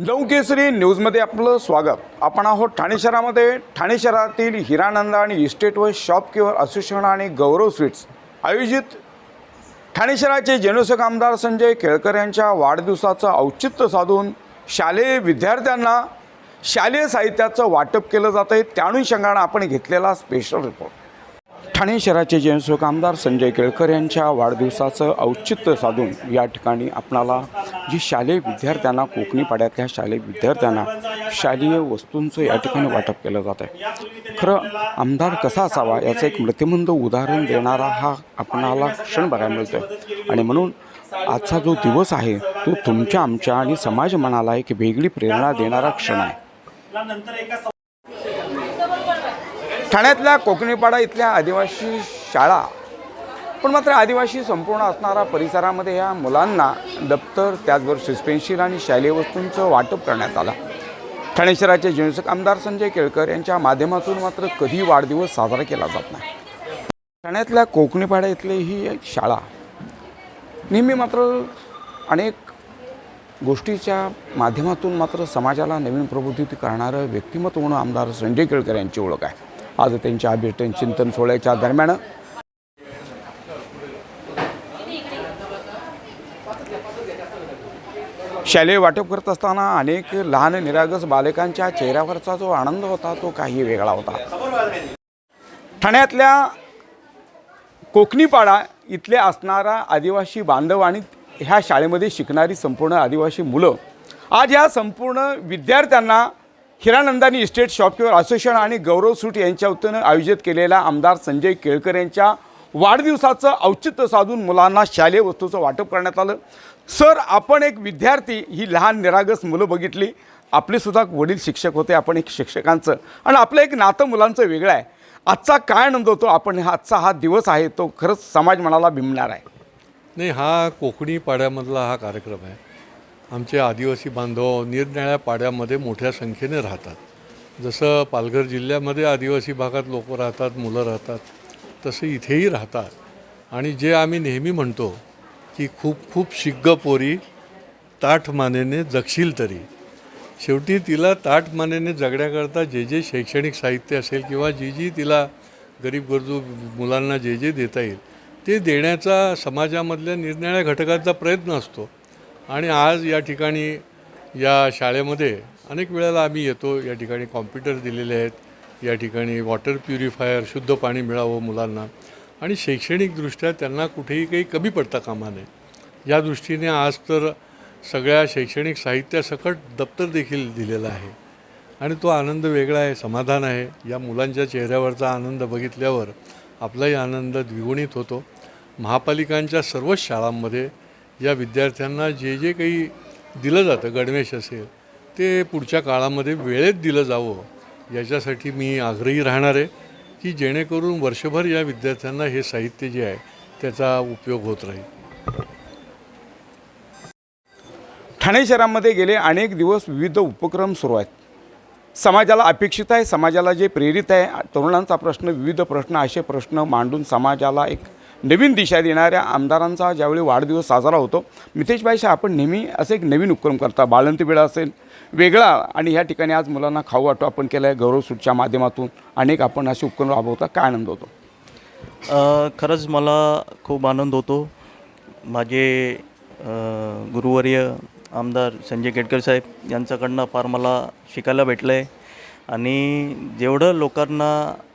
नवकेसरी न्यूजमध्ये आपलं स्वागत. आपण आहोत ठाणे शहरामध्ये. ठाणे शहरातील हिरानंद आणि इस्टेट व शॉपकीवर असोसिएशन आणि गौरव स्वीट्स आयोजित ठाणे शहराचे जनसेवक आमदार संजय केळकर यांच्या वाढदिवसाचं औचित्य साधून शालेय विद्यार्थ्यांना शालेय साहित्याचं वाटप केलं जातं आहे त्या अनुषंगानं आपण घेतलेला स्पेशल रिपोर्ट ठाणे शहराचे जनसेवक आमदार संजय केळकर यांच्या वाढदिवसाचं औचित्य साधून या ठिकाणी आपणाला जी शालेय विद्यार्थ्यांना कोकणी पाड्यातल्या शालेय विद्यार्थ्यांना शालेय वस्तूंचं या ठिकाणी वाटप केलं जात आहे. खरं आमदार कसा असावा याचं एक मृत्युमंद उदाहरण देणारा हा आपणाला क्षण बघायला मिळतो आहे आणि म्हणून आजचा जो दिवस आहे तो तुमच्या आमच्या आणि समाज मनाला एक वेगळी प्रेरणा देणारा क्षण आहे. ठाण्यातल्या कोकणीपाडा इथल्या आदिवासी शाळा पण मात्र आदिवासी संपूर्ण असणारा परिसरामध्ये या मुलांना दप्तर त्याचबरोबर सस्पेन्शिल आणि शालेय वस्तूंचं वाटप करण्यात आलं. ठाणे शहराचे जनसक आमदार संजय केळकर यांच्या माध्यमातून मात्र कधी वाढदिवस साजरा केला जात नाही. ठाण्यातल्या कोकणीपाडा इथली ही एक शाळा नेहमी मात्र अनेक गोष्टीच्या माध्यमातून मात्र समाजाला नवीन प्रबोधित करणारं व्यक्तिमत्व म्हणून आमदार संजय केळकर यांची ओळख आहे. आज त्यांच्या भेटन चिंतन सोहळ्याच्या दरम्यान. शालेय वाटप करत असताना अनेक लहान निरागस बालकांच्या चेहऱ्यावरचा जो आनंद होता तो काही वेगळा होता. ठाण्यातल्या कोकणीपाडा इथले असणारा आदिवासी बांधव आणि ह्या शाळेमध्ये शिकणारी संपूर्ण आदिवासी मुलं. आज ह्या संपूर्ण विद्यार्थ्यांना हिरानंदानी इस्टेट शॉपकीपर असोसिएशन आणि गौरव सूट यांच्या वतीनं आयोजित केलेल्या आमदार संजय केळकर यांच्या वाढदिवसाचं औचित्य साधून मुलांना शालेय वस्तूचं वाटप करण्यात आलं. सर आपण एक विद्यार्थी ही लहान निरागस मुलं बघितली. आपलेसुद्धा वडील शिक्षक होते आपण एक शिक्षकांचं. आणि आपलं एक नातं मुलांचं वेगळं आहे. आजचा काय आनंद होतो? आपण हा आजचा हा दिवस आहे तो खरंच समाज मनाला भिमणार आहे. नाही हा कोकणी पाड्यामधला हा कार्यक्रम आहे. आमचे आदिवासी बांधव निरनिळ्या पाड्यामध्ये मोठ्या संख्येने राहतात. जसं पालघर जिल्ह्यामध्ये आदिवासी भागात लोक राहतात मुलं राहतात तसं इथेही राहतात. आणि जे आम्ही नेहमी म्हणतो की खूप खूप शिग्ग पोरी ताठ मानेने जगशील तरी. शेवटी तिला ताठ मानेने जगण्याकरता जे जे शैक्षणिक साहित्य असेल किंवा जी जी तिला गरीब गरजू मुलांना जे जे देता येईल ते देण्याचा समाजामधल्या निरनिळ्या घटकांचा प्रयत्न असतो. आणि आज या ठिकाणी या शाळेमध्ये अनेक वेळेला आम्ही येतो या ठिकाणी कॉम्प्युटर दिलेले आहेत या ठिकाणी वॉटर प्युरिफायर शुद्ध पाणी मिळावं मुलांना. आणि शैक्षणिकदृष्ट्या त्यांना कुठेही काही कमी पडता कामा नये. या दृष्टीने आज तर सगळ्या शैक्षणिक साहित्यासकट दप्तर देखील दिलेलं आहे. आणि तो आनंद वेगळा आहे समाधान आहे. या मुलांच्या चेहऱ्यावरचा आनंद बघितल्यावर आपलाही आनंद द्विगुणित होतो. महापालिकांच्या सर्वच शाळांमध्ये या विद्यार्थ्यांना जे जे काही दिलं जातं गणवेश असेल ते पुढच्या काळामध्ये वेळेत दिलं जावं याच्यासाठी मी आग्रही राहणार आहे की जेणेकरून वर्षभर या विद्यार्थ्यांना हे साहित्य जे आहे त्याचा उपयोग होत राहील. ठाणे शहरामध्ये गेले अनेक दिवस विविध उपक्रम सुरू आहेत. समाजाला अपेक्षित आहे समाजाला जे प्रेरित आहे तरुणांचा प्रश्न विविध प्रश्न असे प्रश्न मांडून समाजाला एक नवीन दिशा देणाऱ्या आमदारांचा ज्यावेळी वाढदिवस साजरा होतो मितेशबाई शाह आपण नेहमी असे एक नवीन उपक्रम करता. बाळंती वेळा असेल वेगळा आणि ह्या ठिकाणी आज मुलांना खाऊ वाटो आपण केलं आहे गौरव सूटच्या माध्यमातून अनेक आपण असे उपक्रम राबवता. काय आनंद होतो? खरंच मला खूप आनंद होतो. माझे गुरुवर्य आमदार संजय केटकर साहेब यांच्याकडनं फार मला शिकायला भेटलं आहे आणि जेवढं लोकांना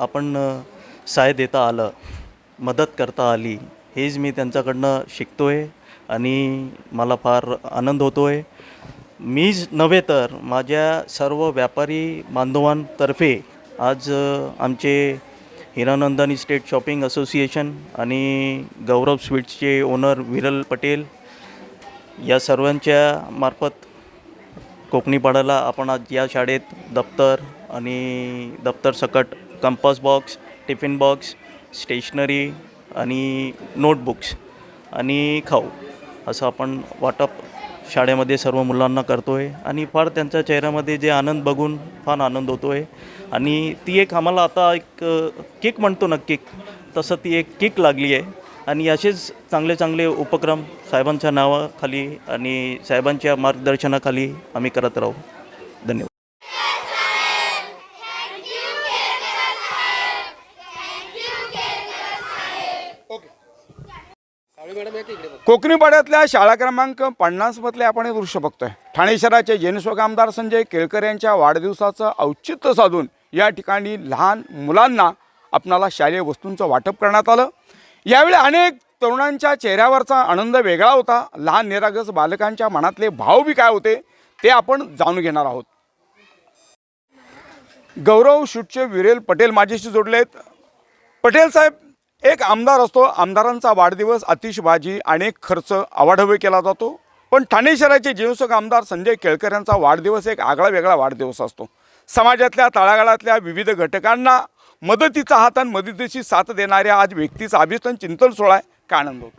आपण सहाय्य देता आलं मदत करता आली हेच मी त्यांच्याकडनं शिकतो आहे आणि मला फार आनंद होतो आहे मीच नव्हे तर माझ्या सर्व व्यापारी बांधवांतर्फे आज आमचे हिरानंदन इस्टेट शॉपिंग असोसिएशन आणि गौरव स्वीट्सचे ओनर विरल पटेल या सर्वांच्या मार्फत कोकणीपाड्याला आपण आज या शाळेत दप्तर आणि दप्तर सकट compass box tiffin box stationery आणि नोटबुक्स आणि खाऊ असं आपण वाटप शाळेमध्ये सर्व मुलांना करतो आहे आणि फार त्यांच्या चेहऱ्यामध्ये जे आनंद बघून फार आनंद होतो आहे आणि ती एक आम्हाला आता एक किक म्हणतो ना किक तसं ती एक किक लागली आहे. आणि असेच चांगले चांगले उपक्रम साहेबांच्या नावाखाली आणि साहेबांच्या मार्गदर्शनाखाली आम्ही करत राहू. धन्यवाद. कोकणी पाड्यातल्या शाळा क्रमांक पन्नासमधले आपण हे दृश्य बघतोय. ठाणे शहराचे जेनस्वक आमदार संजय केळकर यांच्या वाढदिवसाचं औचित्य साधून या ठिकाणी लहान मुलांना आपणाला शालेय वस्तूंचं वाटप करण्यात आलं. यावेळी अनेक तरुणांच्या चेहऱ्यावरचा आनंद वेगळा होता. लहान निरागस बालकांच्या मनातले भाव बी काय होते ते आपण जाणून घेणार आहोत. गौरव शुटचे विरेल पटेल माझ्याशी आहेत पटेल साहेब एक आमदार असतो आमदारांचा वाढदिवस आतिषबाजी अनेक खर्च अवाढव्य केला जातो. पण ठाणे शहराचे जीवसक आमदार संजय केळकर यांचा वाढदिवस एक आगळा वेगळा वाढदिवस असतो. समाजातल्या तळागाळातल्या विविध घटकांना मदतीचा हात आणि मदतीची साथ देणाऱ्या आज व्यक्तीचा अभिष्टन चिंतन सोहळा आहे काय आनंद होतो.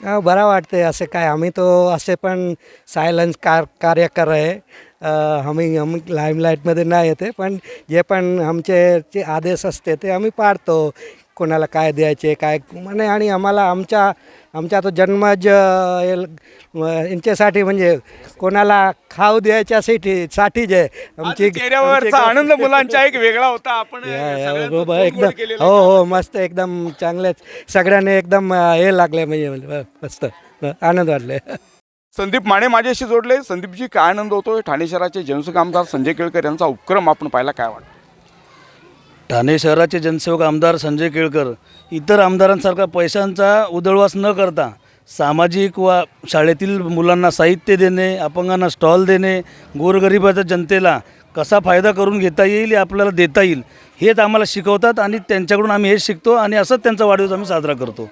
बरा बरं वाटते असे काय. आम्ही तो असे पण सायलन्स कार कार्य कर आहे आम्ही आम्ही लाईमलाईटमध्ये नाही येते पण जे पण आमचे जे आदेश असते ते आम्ही पाळतो कोणाला काय द्यायचे काय? म्हणे आणि आम्हाला आमच्या आमच्या तो जन्मज यांच्यासाठी म्हणजे कोणाला खाऊ द्यायच्यासाठी साठी जे आमची चेहऱ्यावरचा आनंद मुलांचा एक वेगळा होता. आपण तोंड एकदम हो. हो मस्त एकदम चांगलेच. सगळ्यांनी एकदम हे लागले म्हणजे म्हणजे मस्त आनंद वाटले. संदीप माने माझ्याशी जोडले. संदीपजी काय आनंद होतोय? ठाणे शहराचे जनसुख आमदार संजय केळकर यांचा उपक्रम आपण पाहिला काय वाटतं? ठाणे शहराचे जनसेवक आमदार संजय केळकर इतर आमदारांसारखा पैशांचा उदळवास न करता सामाजिक वा शाळेतील मुलांना साहित्य देणे अपंगांना स्टॉल देणे गोरगरिबाच्या जनतेला कसा फायदा करून घेता येईल हे आपल्याला देता येईल हेच आम्हाला शिकवतात आणि त्यांच्याकडून आम्ही हेच शिकतो आणि असंच त्यांचा वाढदिवस आम्ही साजरा करतो.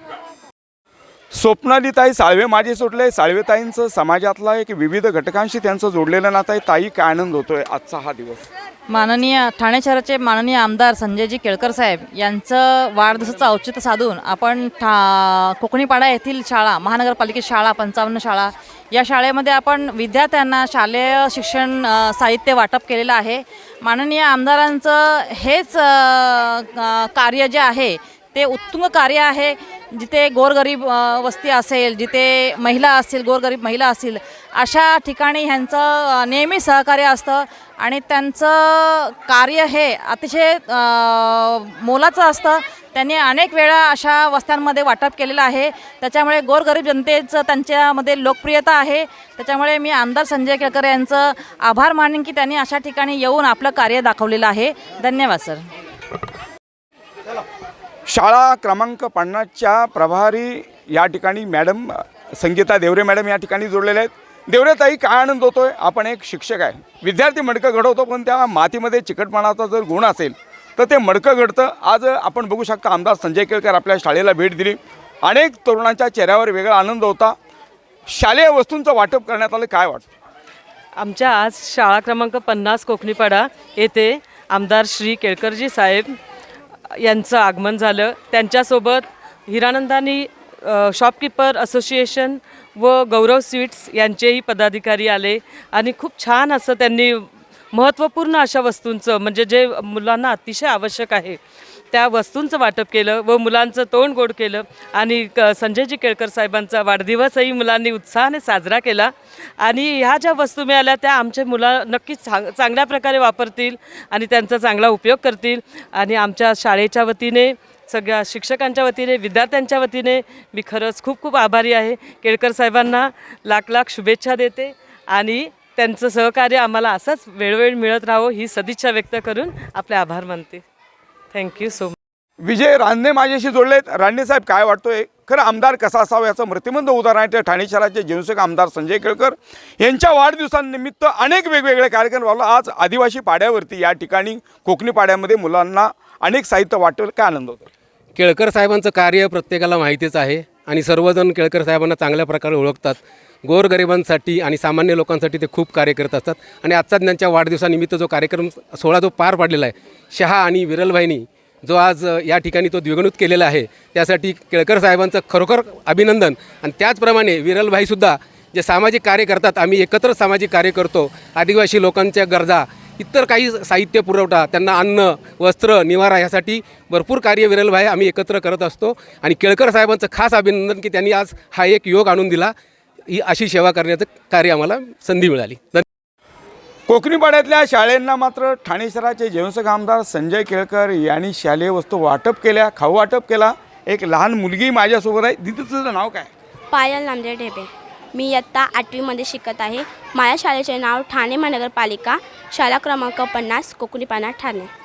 स्वप्नालीताई साळवे माझे सुटले. साळवेताईंचं समाजातला एक विविध घटकांशी त्यांचं जोडलेलं नातं आहे. ताई काय आनंद होतोय आजचा हा दिवस? माननीय ठाणे शहराचे माननीय आमदार संजयजी केळकर साहेब यांचं वाढदिवसाचं औचित्य साधून आपण ठा कोकणीपाडा येथील शाळा महानगरपालिकेची शाळा पंचावन्न शाळा या शाळेमध्ये आपण विद्यार्थ्यांना शालेय शिक्षण साहित्य वाटप केलेलं आहे. माननीय आमदारांचं हेच कार्य जे आहे ते उत्तुंग कार्य आहे. जिथे गोरगरीब वस्ती असेल जिथे महिला असतील गोरगरीब महिला असतील अशा ठिकाणी ह्यांचं नेहमी सहकार्य असतं आणि त्यांचं कार्य हे अतिशय मोलाचं असतं. त्यांनी अनेक वेळा अशा वस्त्यांमध्ये वाटप केलेलं आहे. त्याच्यामुळे गोरगरीब जनतेचं त्यांच्यामध्ये लोकप्रियता आहे. त्याच्यामुळे मी आमदार संजय केळकर यांचं आभार मानेन की त्यांनी अशा ठिकाणी येऊन आपलं कार्य दाखवलेलं आहे. धन्यवाद सर. शाळा क्रमांक पन्नासच्या प्रभारी या ठिकाणी मॅडम संगीता देवरे मॅडम या ठिकाणी जोडलेल्या आहेत. देवरेताई काय आनंद होतोय? आपण एक शिक्षक आहे. विद्यार्थी मडकं घडवतो पण त्या मातीमध्ये चिकटपणाचा जर गुण असेल तर ते मडकं घडतं. आज आपण बघू शकता आमदार संजय केळकर आपल्या शाळेला भेट दिली. अनेक तरुणांच्या चेहऱ्यावर वेगळा आनंद होता. शालेय वस्तूंचं वाटप करण्यात आलं. काय वाटतं? आमच्या आज शाळा क्रमांक पन्नास कोकणीपाडा येथे आमदार श्री केळकरजी साहेब यांचं आगमन झालं. त्यांच्यासोबत हिरानंदानी शॉपकीपर असोसिएशन व गौरव स्वीट्स यांचेही पदाधिकारी आले आणि खूप छान असं त्यांनी महत्त्वपूर्ण अशा वस्तूंचं म्हणजे जे मुलांना अतिशय आवश्यक आहे त्या वस्तूंचं वाटप केलं व मुलांचं तोंड गोड केलं. आणि क संजयजी केळकर साहेबांचा वाढदिवसही मुलांनी उत्साहाने साजरा केला. आणि ह्या ज्या वस्तू मिळाल्या त्या आमच्या मुलं नक्कीच चांग चांगल्या प्रकारे वापरतील आणि त्यांचा चांगला उपयोग करतील. आणि आमच्या शाळेच्या वतीने सगळ्या शिक्षकांच्या वतीने विद्यार्थ्यांच्या वतीने मी खरंच खूप खूप आभारी आहे. केळकर साहेबांना लाख लाख शुभेच्छा देते आणि त्यांचं सहकार्य आम्हाला असंच वेळोवेळी मिळत राहावं ही सदिच्छा व्यक्त करून आपले आभार मानते. Thank you so much Vijay Rande माझ्याशी जोडलेत रांदे साहेब काय वाटतोय? खरं आमदार कसा असावा याचं मृत्यूमंद उदाहरण आहे. ते ठाणे शहराचे जीवसक आमदार संजय केळकर यांच्या वाढदिवसानिमित्त अनेक वेगवेगळे कार्यक्रम राबवला आज आदिवासी पाड्यावरती या ठिकाणी कोकणी पाड्यामध्ये मुलांना अनेक साहित्य वाटेल. काय आनंद होतो? केळकर साहेबांचं कार्य प्रत्येकाला माहितीच आहे. आणि सर्वजण केळकर साहेबांना चांगल्या प्रकारे ओळखतात. गोरगरिबांसाठी आणि सामान्य लोकांसाठी ते खूप कार्य करत असतात. आणि आजचा त्यांच्या वाढदिवसानिमित्त जो कार्यक्रम सोहळा जो पार पाडलेला आहे शहा आणि विरलभाईनी जो आज या ठिकाणी तो द्विगुणित केलेला आहे त्यासाठी केळकर साहेबांचं खरोखर अभिनंदन. आणि त्याचप्रमाणे विरलभाईसुद्धा जे सामाजिक कार्य करतात आम्ही एकत्र सामाजिक कार्य करतो. आदिवासी लोकांच्या गरजा इतर काही साहित्य पुरवठा त्यांना अन्न वस्त्र निवारा यासाठी भरपूर कार्य विरल भाई आम्ही एकत्र करत असतो. आणि केळकर साहेबांचं खास अभिनंदन की त्यांनी आज हा एक योग आणून दिला. ही अशी सेवा करण्याचं कार्य आम्हाला संधी मिळाली. धन्यवाद कोकणी पाड्यातल्या शाळेंना मात्र ठाणे शहराचे जनसक आमदार संजय केळकर यांनी शालेय वस्तू वाटप केल्या खाऊ वाटप केला. एक लहान मुलगी माझ्यासोबत आहे. दिदी तुझं नाव काय? पायल नामदेव ढेबे. मी इयत्ता आठवीमध्ये शिकत आहे. माझ्या शाळेचे नाव ठाणे महानगरपालिका शाळा क्रमांक पन्नास कोकणीपाना ठाणे.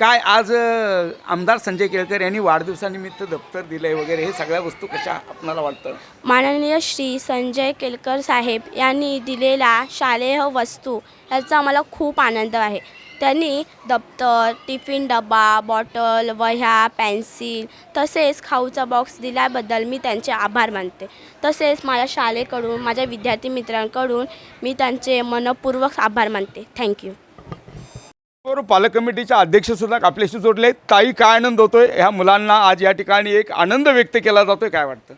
काय आज अ, आमदार संजय केळकर यांनी वाढदिवसानिमित्त दप्तर दिलंय वगैरे हे सगळ्या वस्तू कशा आपणाला वाटतं? माननीय श्री संजय केलकर साहेब यांनी दिलेला शालेय वस्तू याचा आम्हाला खूप आनंद आहे. त्यांनी दप्तर टिफिन डबा बॉटल वह्या पेन्सिल तसेच खाऊचा बॉक्स दिल्याबद्दल मी त्यांचे आभार मानते. तसेच माझ्या शाळेकडून माझ्या विद्यार्थी मित्रांकडून मी त्यांचे मनपूर्वक आभार मानते. थँक्यू बरोबर पालक कमिटीच्या अध्यक्षसुद्धा आपल्याशी जोडले. आहेत. ताई काय आनंद होतोय? ह्या मुलांना आज या ठिकाणी एक आनंद व्यक्त केला जातोय काय वाटतं?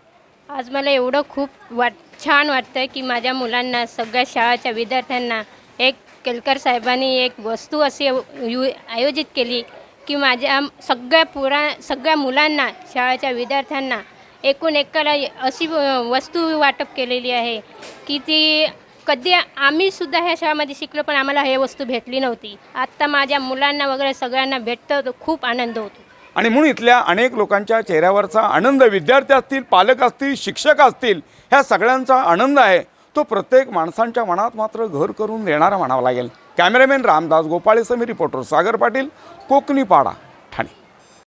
आज मला एवढं खूप वाट छान वाटतं की माझ्या मुलांना सगळ्या शाळाच्या विद्यार्थ्यांना एक केलकर साहेबांनी एक वस्तू अशी यु आयोजित केली की माझ्या सगळ्या पुरा सगळ्या मुलांना शाळेच्या विद्यार्थ्यांना एकूण एकाला अशी व- वस्तू वाटप केलेली आहे की ती कधी आम्हीसुद्धा ह्या शाळेमध्ये शिकलो पण आम्हाला हे वस्तू भेटली नव्हती. आत्ता माझ्या मुलांना वगैरे सगळ्यांना भेटतं तर खूप आनंद होतो. आणि म्हणून इथल्या अनेक लोकांच्या चेहऱ्यावरचा आनंद विद्यार्थी असतील पालक असतील शिक्षक असतील ह्या सगळ्यांचा आनंद आहे. तो प्रत्येक माणसांच्या मनात मात्र घर करून देणारा म्हणावा लागेल. कॅमेरामॅन रामदास गोपाळे समी रिपोर्टर सागर पाटील कोकणी पाडा